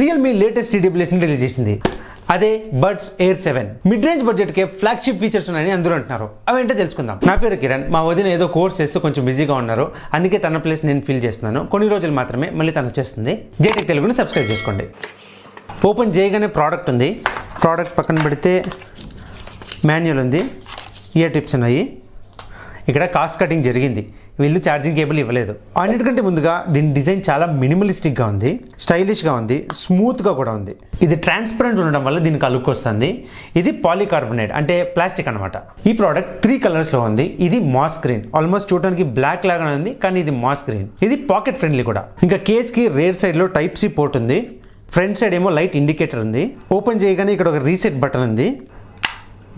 Realme latest టీడీప్లెస్ release చేసింది. అదే Buds Air seven mid range budget కే flagship features ఉన్నాయని అందరూ అంటున్నారు. అవేంటో తెలుసుకుందాం. నా పేరు కిరణ్. మా వదిన ఏదో కోర్స్ చేస్తూ కొంచెం బిజీగా ఉన్నారు. అందుకే తన ప్లేస్ నేను ఫీల్ చేస్తున్నాను. కొన్ని రోజులు మాత్రమే మళ్ళీ తను వచ్చేస్తుంది. జేటెక్ తెలుగుని సబ్స్క్రైబ్ చేసుకోండి. ఓపెన్ చేయగానే ప్రోడక్ట్ ఉంది. ప్రోడక్ట్ పక్కన పెడితే మాన్యువల్ ఉంది. ఇయర్ టిప్స్ ఉన్నాయి. ఇక్కడ కాస్ట్ కటింగ్ జరిగింది. వీళ్ళు ఛార్జింగ్ కేబుల్ ఇవ్వలేదు. అన్నిటికంటే ముందుగా దీని డిజైన్ చాలా మినిమలిస్టిక్గా ఉంది స్టైలిష్గా ఉంది స్మూత్గా కూడా ఉంది. ఇది ట్రాన్స్పరెంట్ ఉండడం వల్ల దీనికి అలుక్ వస్తుంది. ఇది పాలికార్బోనేట్ అంటే ప్లాస్టిక్ అనమాట ఈ ప్రోడక్ట్ త్రీ కలర్స్లో ఉంది. ఇది మాస్ గ్రీన్. ఆల్మోస్ట్ చూడడానికి బ్లాక్ లాగానే ఉంది కానీ ఇది మాస్ గ్రీన్. ఇది పాకెట్ ఫ్రెండ్లీ కూడా. ఇంకా కేస్కి రేర్ సైడ్లో టైప్ సి పోర్ట్ ఉంది. ఫ్రంట్ సైడ్ ఏమో లైట్ ఇండికేటర్ ఉంది. ఓపెన్ చేయగానే ఇక్కడ ఒక రీసెట్ బటన్ ఉంది.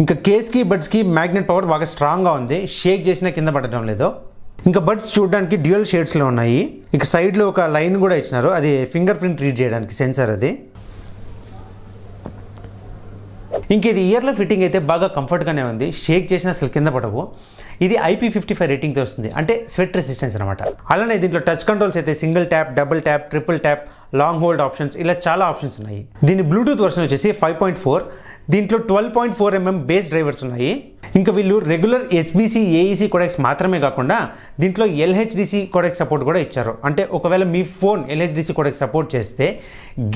ఇంకా కేస్కి బడ్స్కి మ్యాగ్నెట్ పవర్ బాగా స్ట్రాంగ్గా ఉంది. షేక్ చేసినా కింద పడటం లేదు. ఇంకా బడ్స్ చూడడానికి డ్యూయల్ షేడ్స్లో ఉన్నాయి. ఇక సైడ్లో ఒక లైన్ కూడా ఇచ్చినారు. అది ఫింగర్ ప్రింట్ రీడ్ చేయడానికి సెన్సార్ అది. ఇంక ఇది ఇయర్లో ఫిట్టింగ్ అయితే బాగా కంఫర్ట్గానే ఉంది. షేక్ చేసిన అసలు కింద పడవు. ఇది ఐపీ ఫిఫ్టీ ఫైవ్ రేటింగ్తో వస్తుంది. అంటే స్వెట్ రెసిస్టెన్స్ అనమాట అలానే దీంట్లో టచ్ కంట్రోల్స్ అయితే single tap double tap triple tap long hold options ఇలా చాలా ఆప్షన్స్ ఉన్నాయి. దీని బ్లూటూత్ వర్షన్ వచ్చేసి ఫైవ్ పాయింట్ ఫోర్. దీంట్లో twelve point four mm bass drivers ఉన్నాయి. ఇంకా వీళ్ళు రెగ్యులర్ ఎస్బీసీ ఏఈసీ కొడెక్స్ మాత్రమే కాకుండా దీంట్లో ఎల్హెచ్డిసి కొడెక్ సపోర్ట్ కూడా ఇచ్చారు. అంటే ఒకవేళ మీ ఫోన్ ఎల్హెచ్డిసి కొడెక్ సపోర్ట్ చేస్తే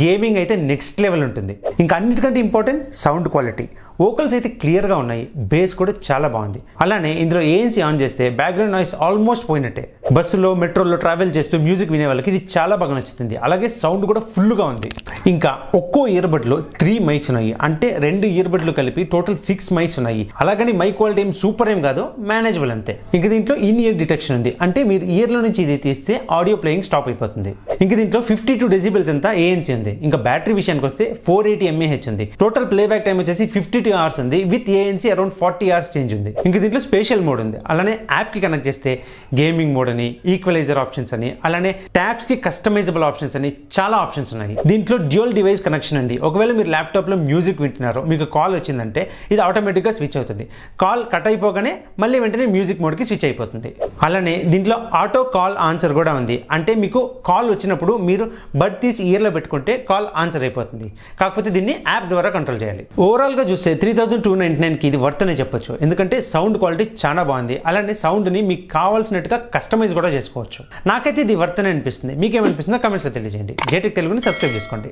గేమింగ్ అయితే నెక్స్ట్ లెవెల్ ఉంటుంది. ఇంకా అన్నిటికంటే ఇంపార్టెంట్ సౌండ్ క్వాలిటీ వోకల్స్ అయితే క్లియర్గా ఉన్నాయి. బేస్ కూడా చాలా బాగుంది. అలానే ఇందులో ఏఎన్సీ ఆన్ చేస్తే బ్యాక్గ్రౌండ్ నాయిస్ ఆల్మోస్ట్ పోయినట్టే. బస్సులో మెట్రోలో ట్రావెల్ చేస్తూ మ్యూజిక్ వినే వాళ్ళకి ఇది చాలా బాగా నచ్చుతుంది. అలాగే సౌండ్ కూడా ఫుల్గా ఉంది. ఇంకా ఒక్కో ఇయర్బడ్లో త్రీ మైక్స్ ఉన్నాయి. అంటే రెండు ఇయర్బడ్లు కలిపి టోటల్ సిక్స్ మైక్స్ ఉన్నాయి. అలాగని మై క్వాలిటీ ఏం సూపర్ ఏం కాదు మేనేజబుల్ అంతే. ఇంకా దీంట్లో ఇన్ ఇయర్ డిటెక్షన్ ఉంది. అంటే మీరు ఇయర్లో నుంచి ఇది తీస్తే ఆడియో ప్లేయింగ్ స్టాప్ అయిపోతుంది. ఇంకా దీంట్లో ఫిఫ్టీ టూ డెసిబుల్స్ అంతా ఏఎన్సీ ఉంది. ఇంకా బ్యాటరీ విషయానికి వస్తే ఫోర్ ఎయిటీ ఎంఏహెచ్ ఉంది. టోటల్ ప్లేబ్యాక్ టైం వచ్చేసి ఫిఫ్టీ టూ అవర్స్ ఉంది with ANC around forty hours change ఉంది. ఇంకా దీంట్లో స్పెషల్ మోడ్ ఉంది. అలానే యాప్కి కనెక్ట్ చేస్తే గేమింగ్ మోడ్ అని ఈక్వలైజర్ ఆప్షన్స్ అని అలానే ట్యాబ్స్కి కస్టమైజబుల్ ఆప్షన్స్ అని చాలా ఆప్షన్స్ ఉన్నాయి. దీంట్లో డ్యూయల్ డివైస్ కనెక్షన్ ఉంది. ఒకవేళ మీరు ల్యాప్టాప్లో మ్యూజిక్ వింటున్నారో మీకు కాల్ వచ్చిందంటే ఇది ఆటోమేటిక్గా స్విచ్ అవుతుంది. కాల్ కట్ అయిపోగానే మళ్ళీ వెంటనే మ్యూజిక్ మోడ్కి స్విచ్ అయిపోతుంది. అలానే దీంట్లో ఆటో కాల్ ఆన్సర్ కూడా ఉంది. అంటే మీకు కాల్ వచ్చినప్పుడు మీరు బడ్ తీసి ఇయర్లో పెట్టుకుంటే కాల్ ఆన్సర్ అయిపోతుంది. కాకపోతే దీన్ని యాప్ ద్వారా కంట్రోల్ చేయాలి. ఓవరాల్గా చూస్తే త్రీ థౌసండ్ టూ నైన్టీ నైన్కి ఇది వర్త్ అనే చెప్పొచ్చు. ఎందుకంటే సౌండ్ క్వాలిటీ చాలా బాగుంది. అలానే సౌండ్ని మీకు కావాల్సినట్టుగా కస్టమైజ్ కూడా చేసుకోవచ్చు. నాకైతే ఇది వర్త్ అనే అనిపిస్తుంది. మీకేమనిపిస్తుందో కమెంట్స్లో తెలియజేయండి. జేటిక్ తెలుగుని సబ్స్క్రైబ్ చేసుకోండి.